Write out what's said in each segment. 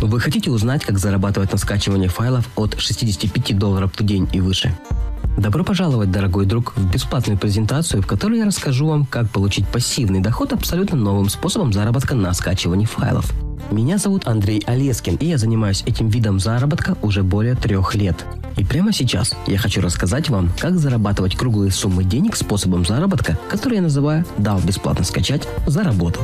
Вы хотите узнать, как зарабатывать на скачивании файлов от 65 долларов в день и выше? Добро пожаловать, дорогой друг, в бесплатную презентацию, в которой я расскажу вам, как получить пассивный доход абсолютно новым способом заработка на скачивании файлов. Меня зовут Андрей Олескин, и я занимаюсь этим видом заработка уже более трех лет. И прямо сейчас я хочу рассказать вам, как зарабатывать круглые суммы денег способом заработка, который я называю «дал бесплатно скачать, заработал».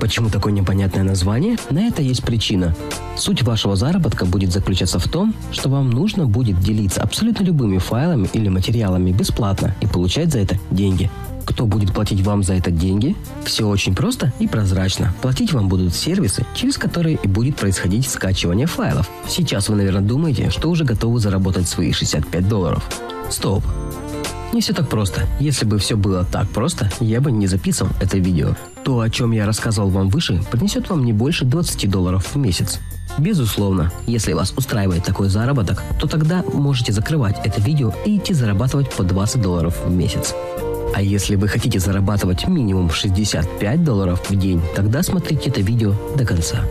Почему такое непонятное название? На это есть причина. Суть вашего заработка будет заключаться в том, что вам нужно будет делиться абсолютно любыми файлами или материалами бесплатно и получать за это деньги. Кто будет платить вам за это деньги? Все очень просто и прозрачно. Платить вам будут сервисы, через которые и будет происходить скачивание файлов. Сейчас вы, наверное, думаете, что уже готовы заработать свои 65 долларов. Стоп. Не все так просто. Если бы все было так просто, я бы не записывал это видео. То, о чем я рассказывал вам выше, принесет вам не больше 20 долларов в месяц. Безусловно, если вас устраивает такой заработок, то тогда можете закрывать это видео и идти зарабатывать по 20 долларов в месяц. А если вы хотите зарабатывать минимум 65 долларов в день, тогда смотрите это видео до конца.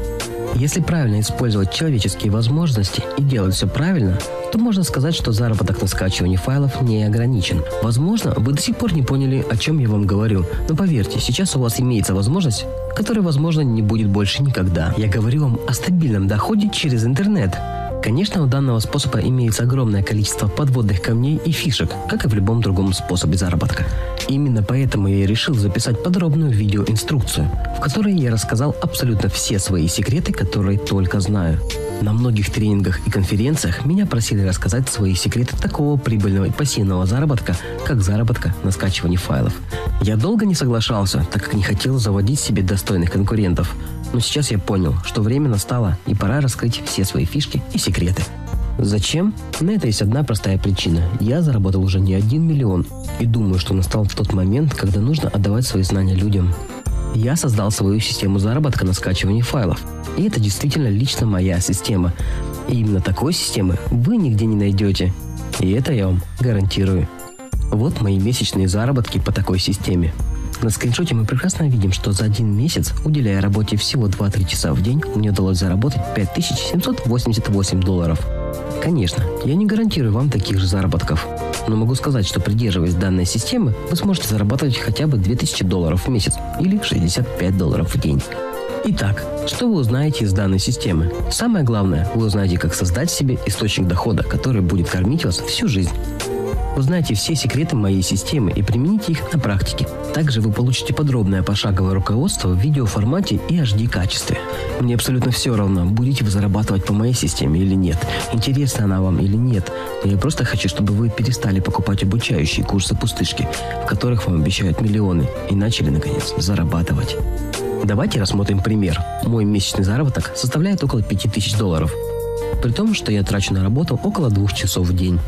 Если правильно использовать человеческие возможности и делать все правильно, то можно сказать, что заработок на скачивании файлов не ограничен. Возможно, вы до сих пор не поняли, о чем я вам говорю, но поверьте, сейчас у вас имеется возможность, которой, возможно, не будет больше никогда. Я говорю вам о стабильном доходе через интернет – Конечно, у данного способа имеется огромное количество подводных камней и фишек, как и в любом другом способе заработка. Именно поэтому я и решил записать подробную видеоинструкцию, в которой я рассказал абсолютно все свои секреты, которые только знаю. На многих тренингах и конференциях меня просили рассказать свои секреты такого прибыльного и пассивного заработка, как заработка на скачивании файлов. Я долго не соглашался, так как не хотел заводить себе достойных конкурентов – но сейчас я понял, что время настало и пора раскрыть все свои фишки и секреты. Зачем? На это есть одна простая причина. Я заработал уже не один миллион и думаю, что настал тот момент, когда нужно отдавать свои знания людям. Я создал свою систему заработка на скачивании файлов. И это действительно лично моя система. И именно такой системы вы нигде не найдете. И это я вам гарантирую. Вот мои месячные заработки по такой системе. На скриншоте мы прекрасно видим, что за один месяц, уделяя работе всего 2-3 часа в день, мне удалось заработать 5788 долларов. Конечно, я не гарантирую вам таких же заработков, но могу сказать, что придерживаясь данной системы, вы сможете зарабатывать хотя бы 2000 долларов в месяц или 65 долларов в день. Итак, что вы узнаете из данной системы? Самое главное, вы узнаете, как создать себе источник дохода, который будет кормить вас всю жизнь. Узнайте все секреты моей системы и примените их на практике. Также вы получите подробное пошаговое руководство в видеоформате и HD качестве. Мне абсолютно все равно, будете вы зарабатывать по моей системе или нет, интересна она вам или нет, я просто хочу, чтобы вы перестали покупать обучающие курсы пустышки, в которых вам обещают миллионы, и начали, наконец, зарабатывать. Давайте рассмотрим пример. Мой месячный заработок составляет около 5000 долларов. При том, что я трачу на работу около двух часов в день.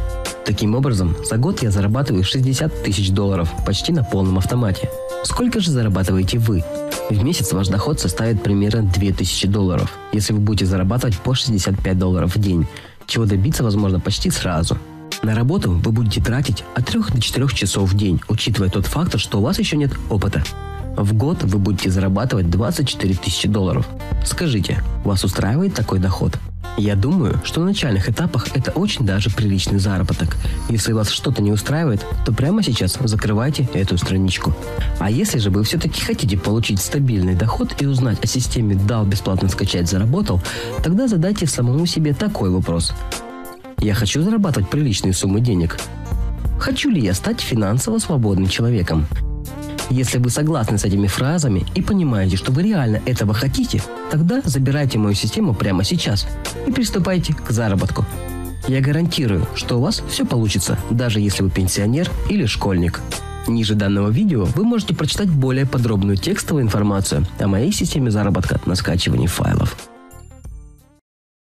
Таким образом, за год я зарабатываю 60 тысяч долларов почти на полном автомате. Сколько же зарабатываете вы? В месяц ваш доход составит примерно 2000 долларов, если вы будете зарабатывать по 65 долларов в день, чего добиться возможно почти сразу. На работу вы будете тратить от 3 до 4 часов в день, учитывая тот факт, что у вас еще нет опыта. В год вы будете зарабатывать 24 тысячи долларов. Скажите, вас устраивает такой доход? Я думаю, что на начальных этапах это очень даже приличный заработок. Если вас что-то не устраивает, то прямо сейчас закрывайте эту страничку. А если же вы все-таки хотите получить стабильный доход и узнать о системе «Дал бесплатно скачать заработал», тогда задайте самому себе такой вопрос. Я хочу зарабатывать приличные суммы денег. Хочу ли я стать финансово свободным человеком? Если вы согласны с этими фразами и понимаете, что вы реально этого хотите, тогда забирайте мою систему прямо сейчас и приступайте к заработку. Я гарантирую, что у вас все получится, даже если вы пенсионер или школьник. Ниже данного видео вы можете прочитать более подробную текстовую информацию о моей системе заработка на скачивании файлов.